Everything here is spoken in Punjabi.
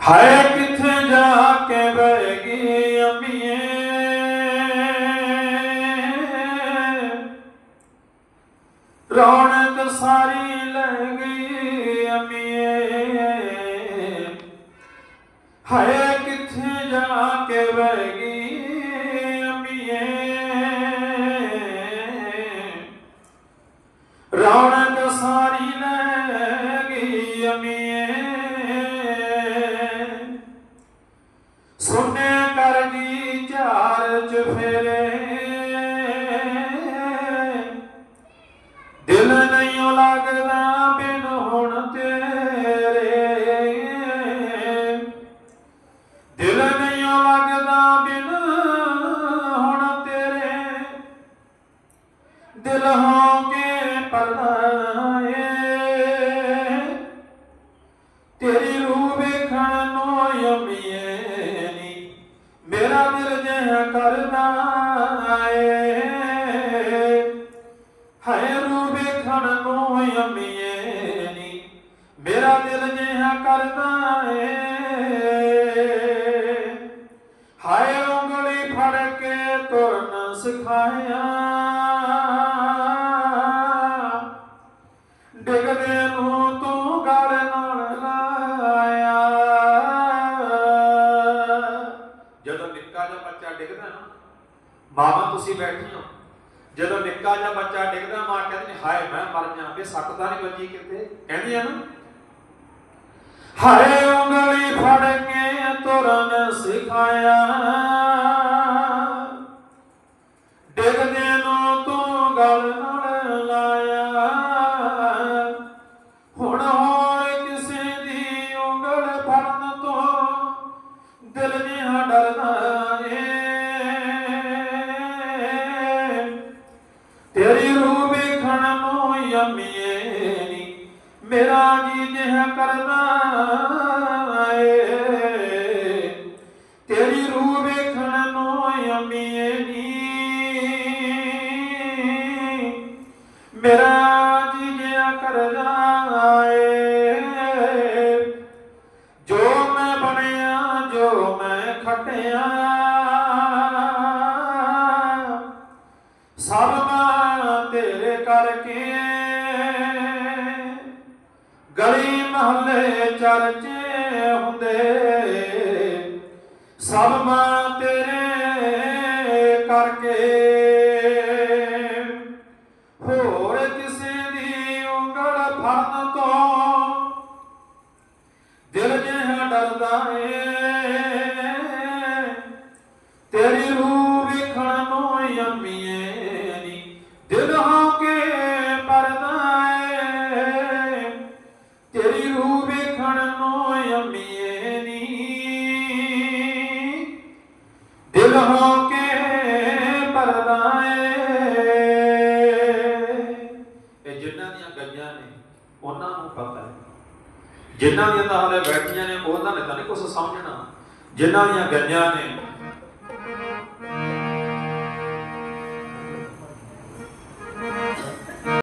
ਹਾਏ ਕਿੱਥੇ ਜਾ ਕੇ ਬਹਿ ਗਈ ਅੰਮੀਏ? ਰੌਣਕ ਸਾਰੀ ਲੈ ਗਈ ਅੰਮੀਏ। ਹਾਏ ਕਿੱਥੇ ਜਾ ਕੇ ਬਹਿ ਗਈ ਤੇਰੇ। ਦਿਲ ਨਹੀਂ ਲੱਗਦਾ ਬਿਨ ਹੁਣ ਤੇਰੇ। ਦਿਲ ਹੋ ਕੇ ਤੇਰੀ ਰੂਹ ਵੇਖਣ ਨੂੰ ਯਮੀਏ ਨੀ। ਮੇਰਾ ਦਿਲ ਜਿਹਾ ਕਰਦਾ ਏ ਹਾਏ ਰੂਹ ਵੇਖਣ ਨੂੰ ਯਮੀਏ ਨੀ ਮੇਰਾ ਦਿਲ ਜਿਹਾ ਕਰਦਾ ਏ ਹਾਏ ਉਂਗਲੀ ਫੜ ਕੇ ਤੁਰਨ ਸਿਖਾਇਆ। ਮਾਵਾਂ ਤੁਸੀਂ ਬੈਠੀਆਂ ਜਦੋਂ ਨਿੱਕਾ ਜਿਹਾ ਬੱਚਾ ਡਿੱਗਦਾ ਮਾਂ ਕਹਿੰਦੀ ਹਾਏ, ਮੈਂ ਮਰ ਜਾ ਵੀ ਸੱਟ ਤਾਂ ਨਹੀਂ ਵੱਜੀ ਕਿਤੇ। ਕਹਿੰਦੀ ਆ ਨਾ, ਹਾਏ ਉਂਗਲੀ ਫੜ ਕੇ ਤੁਰਨ ਸਿਖਾਇਆ। ਡਿੱਗਦੇ ਨੂੰ ਤੂੰ ਗਲ ਨਾਲ ਲਾਇਆ। ਹੁਣ ਨੂੰ ਮੇਰਾ ਜੀ ਜਿਹਾ ਕਰਦਾ ਏ। ਤੇਰੀ ਰੂਹ ਵੇਖਣ ਨੂੰ ਯਮੀਏ ਮੇਰਾ ਜੀ ਜਿਹਾ ਕਰਦਾ ਏ। ਜੋ ਮੈਂ ਬਣਿਆ, ਜੋ ਮੈਂ ਖਟਿਆ, ਸਭ ਮੈਂ ਤੇਰੇ ਕਰਕੇ ਗਲੀ ਮਹੱਲੇ ਚਰਚੇ ਹੁੰਦੇ। ਸਭ ਮੈਂ ਤੇਰੇ ਕਰਕੇ। ਹੋਰ ਕਿਸੇ ਦੀ ਉਂਗਲ ਫੜਨ ਤੋਂ ਦਿਲ ਜਿਹਾ ਡਰਦਾ ਏ। ਤੇਰੀ ਰੂਹ ਵੇਖਣ ਨੂੰ ਯਮੀਏ ਤੇਰੀ ਰੂਹ ਵੇਖਣ ਨੂੰ ਯਮੀਏ ਨੀ। ਦਿਲ ਹੋ ਕੇ ਪਰਦਾ ਇਹ ਜਿਨ੍ਹਾਂ ਦੀਆਂ ਗਈਆਂ ਨੇ, ਉਹਨਾਂ ਨੂੰ ਪਤਾ ਹੈ। ਜਿਨ੍ਹਾਂ ਦੀਆਂ ਤਾਂ ਹਾਲੇ ਬੈਠੀਆਂ ਨੇ, ਉਹਨਾਂ ਨੇ ਤਾਂ ਨਹੀਂ ਕੁਝ ਸਮਝਣਾ। ਜਿਨ੍ਹਾਂ ਦੀਆਂ ਗਈਆਂ ਨੇ